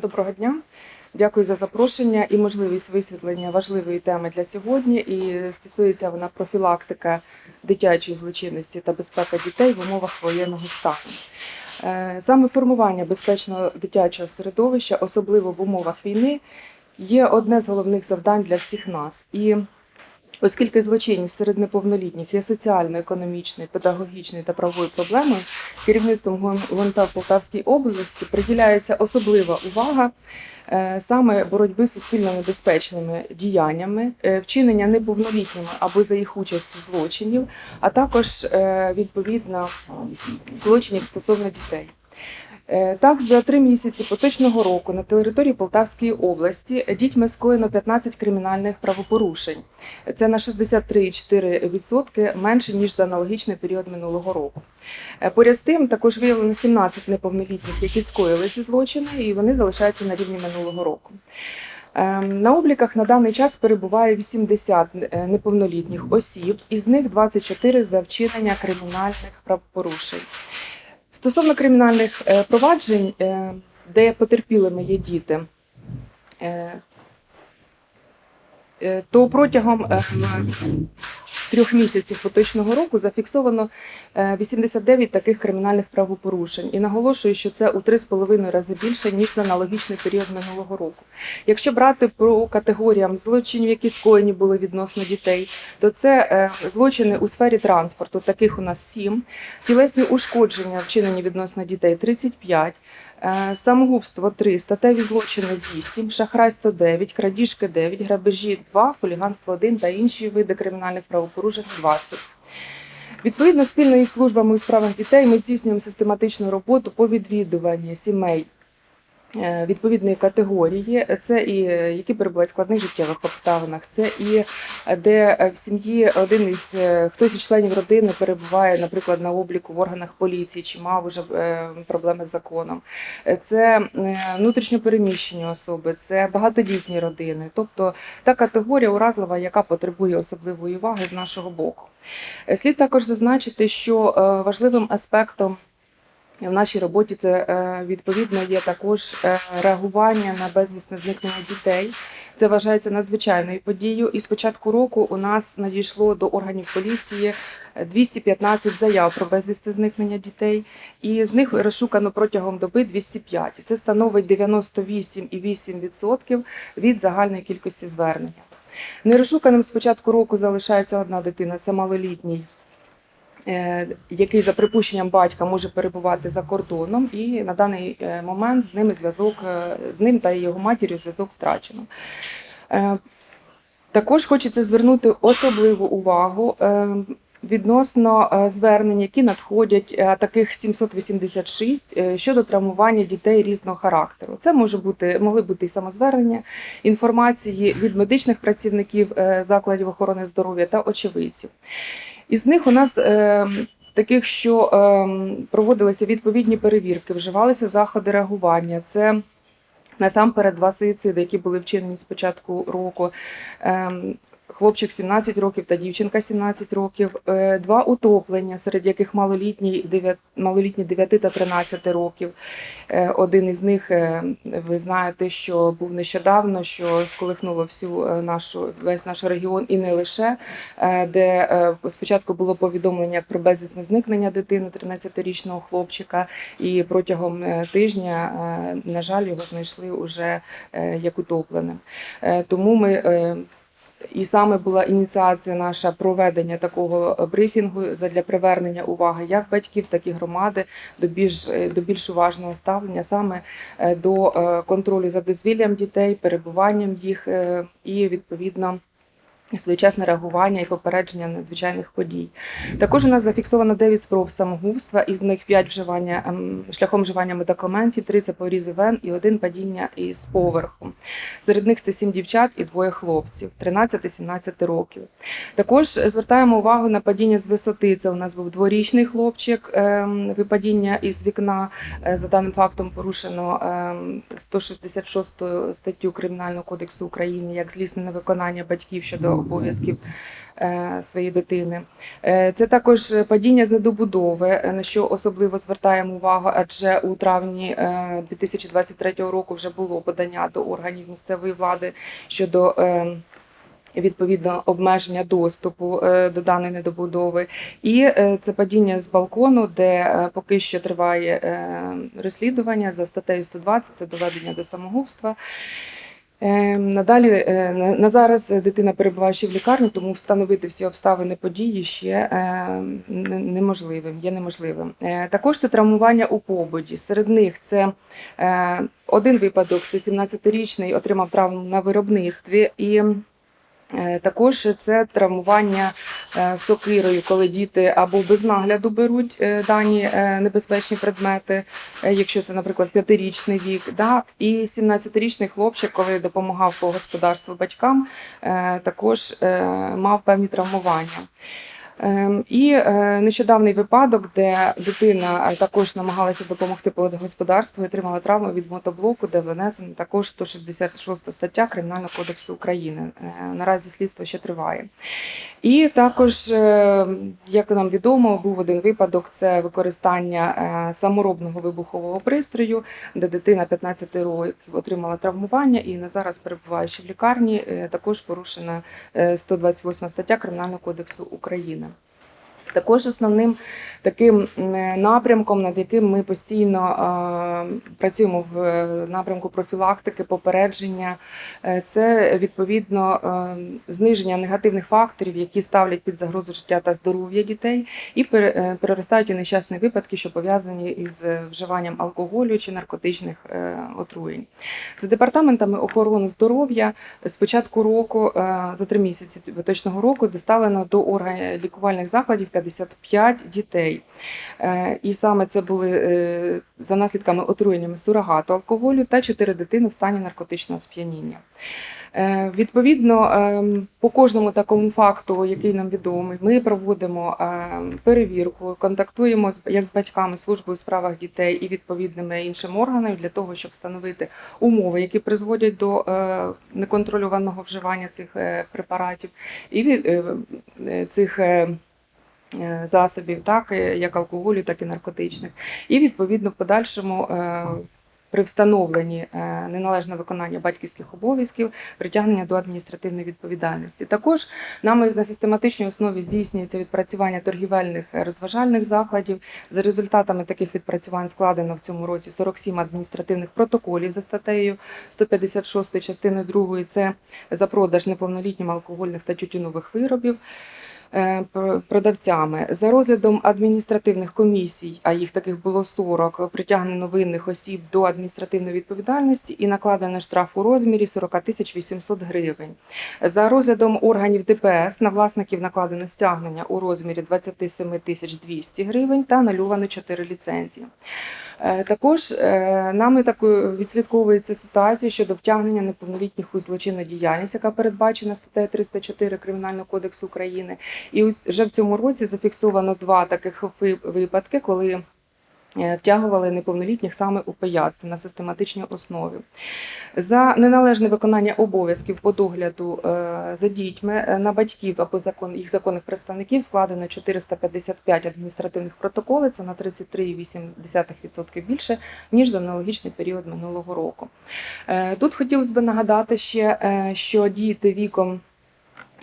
Доброго дня. Дякую за запрошення і можливість висвітлення важливої теми для сьогодні. І стосується вона профілактика дитячої злочинності та безпека дітей в умовах воєнного стану. Е, Саме формування безпечного дитячого середовища, особливо в умовах війни, є одне з головних завдань для всіх нас. І Оскільки злочинність серед неповнолітніх є соціально-економічною, педагогічною та правовою проблемою, керівництвом ГУНТ в Полтавській області приділяється особлива увага е, саме боротьби з суспільно небезпечними діяннями, е, вчинення неповнолітніми або за їх участю злочинів, а також е, відповідно злочинів стосовно дітей. Е, Так, за три місяці поточного року на території Полтавської області дітьми скоєно 15 кримінальних правопорушень. Це на 63,4% менше ніж за аналогічний період минулого року. Е, Поряд з тим, також виявлено 17 неповнолітніх, які скоїли ці злочини, і вони залишаються на рівні минулого року. Ем, На обліках на даний час перебуває 80 е, неповнолітніх осіб, із них 24 за вчинення кримінальних правопорушень. Стосовно кримінальних е, проваджень, е, де потерпілими є діти, е, то протягом е, трьох місяців поточного року зафіксовано е, 89 таких кримінальних правопорушень. І наголошую, що це у 3,5 рази більше, ніж за аналогічний період минулого року. Якщо брати по категоріям злочинів, які скоєні були відносно дітей, то це е, злочини у сфері транспорту, таких у нас 7, тілесні ушкодження, вчинені відносно дітей 35, е, самогубство 3, статеві злочини 8, шахрайство 9, крадіжки 9, грабежі 2, хуліганство 1 та інші види кримінальних правопорушень 20. Відповідно, спільно із службами у справах дітей ми здійснюємо систематичну роботу по відвідуванні сімей е, відповідної категорії. Це і е, які перебувають в складних життєвих обставинах, це і е, де е, в сім'ї один із е, хтось із членів родини перебуває, наприклад, на обліку в органах поліції чи мав уже е, проблеми з законом. Е, Це е, внутрішньопереміщені особи, це багатодітні родини, тобто та категорія уразлива, яка потребує особливої уваги з нашого боку. Е, Слід також зазначити, що е, важливим аспектом в нашій роботі це е, відповідно є також е, реагування на безвісне зникнення дітей. Це вважається надзвичайною подією. І з початку року у нас надійшло до органів поліції е, 215 заяв про безвісне зникнення дітей, і з них розшукано протягом доби 205. Це становить 98,8% від загальної кількості звернення. Нерозшуканим з початку року залишається одна дитина, це малолітній, е, який за припущенням батька може перебувати за кордоном, і на даний е, момент з ними зв'язок е, з ним та його матір'ю зв'язок втрачено. Е, Також хочеться звернути особливу увагу е, відносно е, звернень, які надходять, е, таких 786, е, щодо травмування дітей різного характеру. Це може бути могли бути і самозвернення, інформації від медичних працівників е, закладів охорони здоров'я та очевидців. Із них у нас е, таких, що е, проводилися відповідні перевірки, вживалися заходи реагування. Це насамперед два суїциди, які були вчинені з початку року. Хлопчик 17 років та дівчинка 17 років, Е, два утоплення, серед яких малолітні 9, малолітні 9 та 13 років. Е, Один із них, е, ви знаєте, що був нещодавно, що сколихнуло всю нашу весь наш регіон і не лише, де спочатку було повідомлення про безвісне зникнення дитини 13-річного хлопчика, і протягом тижня, на жаль, його знайшли уже як утопленим. Тому ми і саме була ініціація наша проведення такого брифінгу для привернення уваги як батьків, так і громади до більш е, до більш уважного ставлення саме е, до е, контролю за дозвіллям дітей, перебуванням їх е, і відповідно. Своєчасне реагування і попередження надзвичайних подій. Також у нас зафіксовано 9 спроб самогубства, із них 5 вживання ем, шляхом вживання медикаментів, 3 це порізи вен і один падіння із поверху. Серед них це 7 дівчат і двоє хлопців 13-17 років. Також звертаємо увагу на падіння з висоти. Це у нас був дворічний хлопчик, ем, випадіння із вікна. Е, За даним фактом порушено ем, 166 статтю Кримінального кодексу України як злісне невиконання батьків щодо обов'язків е, своєї дитини. Е, Це також падіння з недобудови, е, на що особливо звертаємо увагу, адже у травні е, 2023 року вже було подання до органів місцевої влади щодо. Відповідно, обмеження доступу до даної недобудови, і це падіння з балкону, де поки що триває розслідування за статтею 120, це доведення до самогубства. Е, Надалі е, на- зараз дитина перебуває ще в лікарні, тому встановити всі обставини події ще е, неможливим, є неможливим. Е, Також це травмування у побуді. Серед них це е, один випадок, це 17-річний, отримав травму на виробництві і. Також це травмування сокирою, коли діти або без нагляду беруть е, дані е, небезпечні предмети, е, якщо це, наприклад, п'ятирічний вік, да? і 17-річний хлопчик, коли допомагав по господарству батькам, е, також е, мав певні травмування. Ем, І е, нещодавний випадок, де дитина е, також намагалася допомогти по господарству отримала травму від мотоблоку, де винесена також 166 стаття Кримінального кодексу України. Е, Наразі слідство ще триває. І також, як нам відомо, був один випадок: це використання саморобного вибухового пристрою, де дитина 15 років отримала травмування і на зараз перебуваючи в лікарні, також порушена е, 128 стаття Кримінального кодексу України. Також основним таким напрямком, над яким ми постійно працюємо в е, напрямку профілактики, попередження, е, це відповідно е, зниження негативних факторів, які ставлять під загрозу життя та здоров'я дітей, і переростають у нещасні випадки, що пов'язані із вживанням алкоголю чи наркотичних отруєнь. За департаментами охорони здоров'я з початку року, за три місяці поточного року, доставлено до органів лікувальних закладів 55 дітей. Е, І саме це були е, за наслідками отруєннями сурогату алкоголю та 4 дитини в стані наркотичного сп'яніння. Е, Відповідно, ем, по кожному такому факту, який нам відомий, ми проводимо ем, перевірку, контактуємо як з батьками службою у справах дітей і відповідними іншими органами для того, щоб встановити умови, які призводять до неконтрольованого вживання цих препаратів, і цих. Е, Засобів, так е, як алкоголю, так і наркотичних, і відповідно в подальшому е, при встановленні е, неналежного виконання батьківських обов'язків притягнення до адміністративної відповідальності. Також нами на систематичній основі здійснюється відпрацювання торгівельних розважальних закладів. За результатами таких відпрацювань складено в цьому році 47 адміністративних протоколів за статтею 156 частини 2. Це за продаж неповнолітнім алкогольних та тютюнових виробів продавцями. За розглядом адміністративних комісій, а їх таких було 40, притягнено винних осіб до адміністративної відповідальності і накладено штраф у розмірі 40 тисяч 800 гривень. За розглядом органів ДПС на власників накладено стягнення у розмірі 27 тисяч 200 гривень та анулювано 4 ліцензії. Е, Також е, нами такою відслідковується ситуація щодо втягнення неповнолітніх у злочинну діяльність, яка передбачена статтею 304 Кримінального кодексу України. І вже в цьому році зафіксовано два таких випадки, коли е, втягували неповнолітніх саме у поясти на систематичній основі. За неналежне виконання обов'язків по догляду е, за дітьми е, на батьків або їх законних представників складено 455 адміністративних протоколів, це на 33,8% більше, ніж за аналогічний період минулого року. Тут хотілося б нагадати ще, що діти віком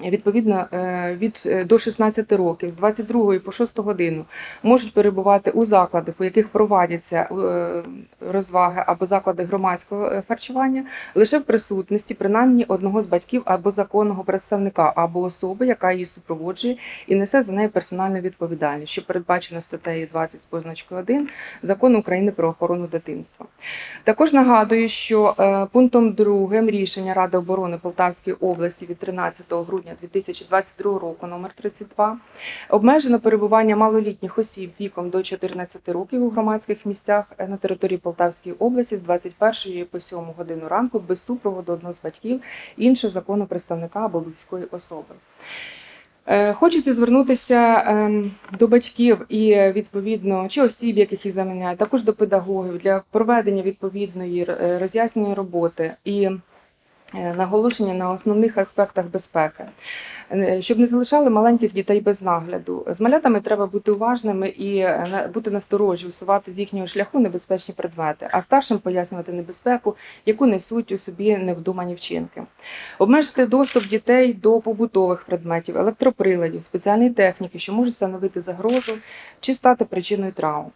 Відповідно, е, від е, до 16 років з 22 по 6 годину можуть перебувати у закладах, у яких проводяться е, розваги або заклади громадського харчування, лише в присутності принаймні одного з батьків або законного представника, або особи, яка її супроводжує і несе за нею персональну відповідальність, що передбачено статтею 20 з позначкою 1 закону України про охорону дитинства. Також нагадую, що пунктом 2 рішення Ради оборони Полтавської області від 13 грудня 2022 року номер 32 обмежено перебування малолітніх осіб віком до 14 років у громадських місцях на території Полтавської області з 21 по 7 годину ранку без супроводу одного з батьків іншого закону представника або близької особи. Е, Хочеться звернутися ем, до батьків і е, відповідно чи осіб, яких їх заміняють, також до педагогів для проведення відповідної е, роз'ясненої роботи і Наголошення на основних аспектах безпеки, Е, щоб не залишали маленьких дітей без нагляду. З малятами треба бути уважними і е, бути насторожі, усувати з їхнього шляху небезпечні предмети, а старшим пояснювати небезпеку, яку несуть у собі невдумані вчинки. Обмежити доступ дітей до побутових предметів, електроприладів, спеціальної техніки, що можуть становити загрозу чи стати причиною травм.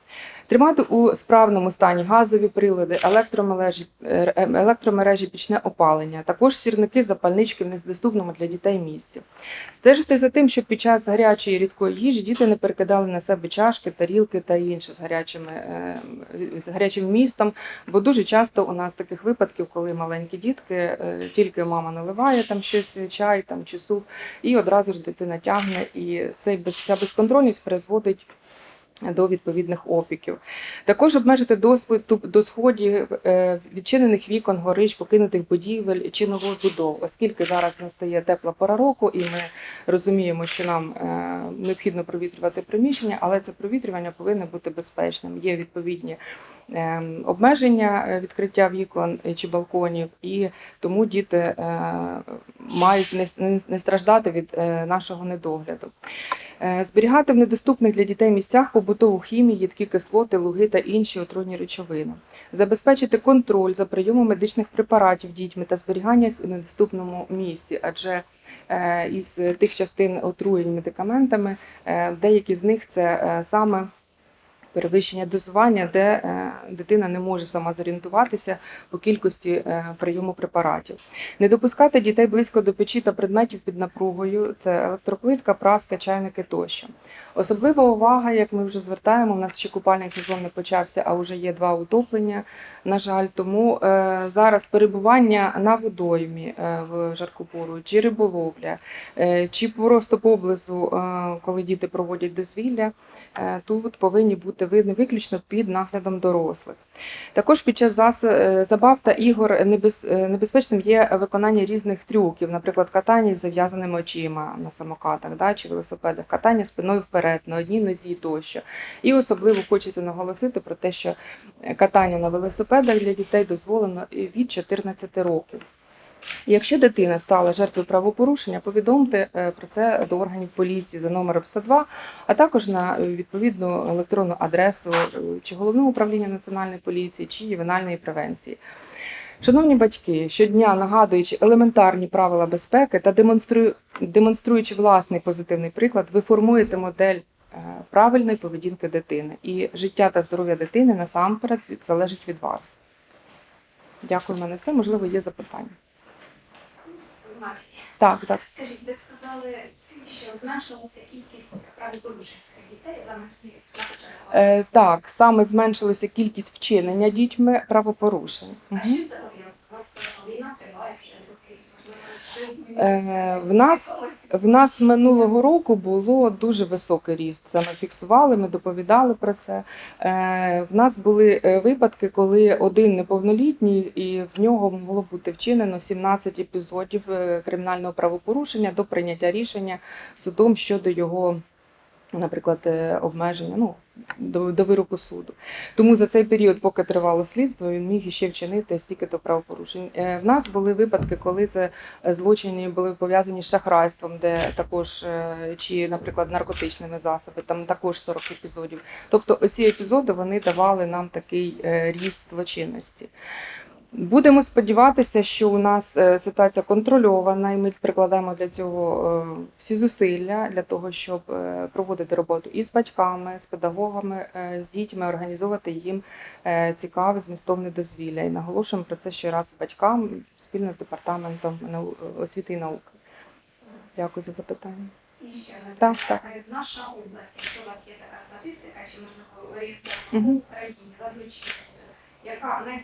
Тримати у справному стані газові прилади, електромережі, е, електромережі пічне опалення, також сірники, запальнички в недоступному для дітей місці. Стежити за тим, щоб під час гарячої рідкої їжі діти не перекидали на себе чашки, тарілки та інше з гарячими е, з гарячим містом. Бо дуже часто у нас таких випадків, коли маленькі дітки, е, тільки мама наливає там щось, чай там чи суп, і одразу ж дитина тягне, і цей ця безконтрольність призводить до відповідних опіків. Також обмежити доступ до сходів е, відчинених вікон, горищ, покинутих будівель чи нових будов, оскільки зараз настає тепла пора року, і ми розуміємо, що нам е, необхідно провітрювати приміщення, але це провітрювання повинно бути безпечним. Є відповідні е, обмеження відкриття вікон чи балконів, і тому діти мають не, страждати від нашого недогляду. Е, Зберігати в недоступних для дітей місцях побутову хімію, їдкі кислоти, луги та інші отруйні речовини. Забезпечити контроль за прийомом медичних препаратів дітьми та зберігання їх у недоступному місці, адже е, із тих частин отруєнь медикаментами е, деякі з них це саме перевищення дозування, де е, дитина не може сама зорієнтуватися по кількості е, прийому препаратів. Не допускати дітей близько до печі та предметів під напругою це електроплитка, праска, чайники тощо. Особлива увага, як ми вже звертаємо, у нас ще купальний сезон не почався, а вже є два утоплення. На жаль, тому е, зараз перебування на водоймі в жарку пору, чи риболовля, чи просто поблизу, коли діти проводять дозвілля, тут повинні бути видно виключно під наглядом дорослих. Також під час е, забав та ігор е, небезпечним є виконання різних трюків, наприклад, катання із зав'язаними очима на самокатах да, чи велосипедах, катання спиною вперед, на одній нозі тощо. І особливо хочеться наголосити про те, що катання на велосипедах для дітей дозволено від 14 років. Якщо дитина стала жертвою правопорушення, повідомте е, про це до органів поліції за номером 102, а також на е, відповідну електронну адресу е, чи головного управління національної поліції, чи ювенальної превенції. Шановні батьки, щодня нагадуючи елементарні правила безпеки та демонструю- демонструючи власний позитивний приклад, ви формуєте модель правильної поведінки дитини. І життя та здоров'я дитини насамперед залежить від вас. Дякую, в мене все. Можливо, є запитання. Так, так. скажіть, ви сказали, що зменшилася кількість правопорушень серед дітей за. Е, так, саме зменшилася кількість вчинення дітьми правопорушень. А що це пов'язано? У е, війна триває вже роки. Можливо, щось Е, змінилося? В нас- В нас минулого року було дуже високий ріст. Це ми фіксували, ми доповідали про це. Е, В нас були е, випадки, коли один неповнолітній, і в нього могло бути вчинено 17 епізодів е, кримінального правопорушення до прийняття рішення судом щодо його, наприклад, е, обмеження. Ну, до, до вироку суду. Тому за цей період, поки тривало слідство, він міг іще вчинити стільки то правопорушень. Е, В нас були випадки, коли це злочини були пов'язані з шахрайством, де також е, чи, наприклад, наркотичними засобами, там також 40 епізодів. Тобто ці епізоди вони давали нам такий е, ріст злочинності. Будемо сподіватися, що у нас е, ситуація контрольована, і ми прикладаємо для цього е, всі зусилля для того, щоб е, проводити роботу і з батьками, з педагогами, з дітьми, організовувати їм цікаве змістовне дозвілля. І наголошуємо про це ще раз батькам спільно з департаментом освіти і науки. Дякую за запитання. І ще Так, так. Наша область, якщо у вас є така статистика, чи можливо орієнтовно Мгм. в Україні за злочинністю, яка на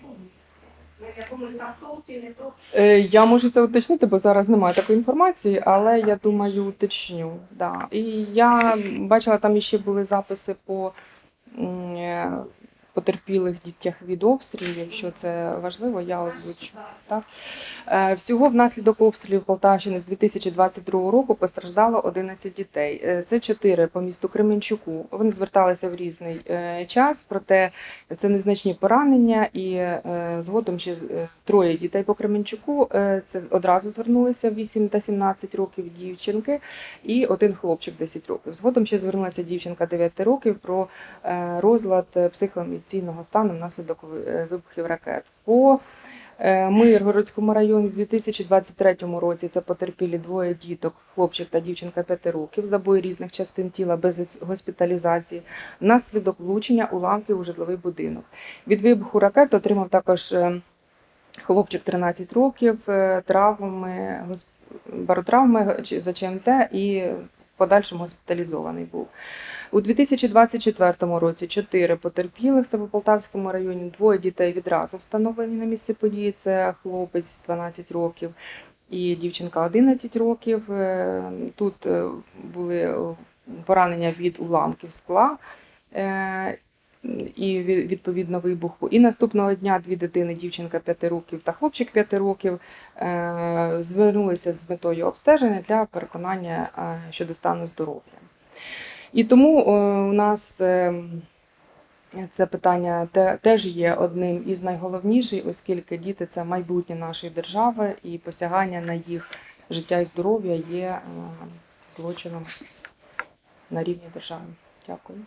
Е, Я можу це уточнити, бо зараз немає такої інформації, але я думаю, уточню. Да. І я бачила, там ще були записи по е, потерпілих дітях від обстрілів. Якщо це важливо, я озвучу. Так. Е, Всього внаслідок обстрілів Полтавщини з 2022 року постраждало 11 дітей. Е, Це 4 по місту Кременчуку. Вони зверталися в різний е, час, проте це незначні поранення. І згодом ще троє дітей по Кременчуку. Це одразу звернулися 8 та 17 років дівчинки, і один хлопчик 10 років. Згодом ще звернулася дівчинка 9 років про розлад е, психоемоційного стану внаслідок е, вибухів ракет. По е, Миргородському районі в 2023 році це потерпілі двоє діток, хлопчик та дівчинка 5 років, забої різних частин тіла без госпіталізації, внаслідок влучення уламків у житловий будинок. Від вибуху ракет отримав також е, хлопчик 13 років, травми, баротравми за ЧМТ і в подальшому госпіталізований був. У 2024 році чотири потерпілих, це по Полтавському районі, двоє дітей відразу встановлені на місці події. Це хлопець 12 років і дівчинка 11 років. Е, Тут е, були поранення від уламків скла. е, І відповідно вибуху. І наступного дня дві дитини, дівчинка 5 років та хлопчик 5 років, звернулися з метою обстеження для переконання щодо стану здоров'я. І тому е, у нас е, це питання те- теж є одним із найголовніших, оскільки діти це майбутнє нашої держави, і посягання на їх життя і здоров'я є е, злочином на рівні держави. Дякую.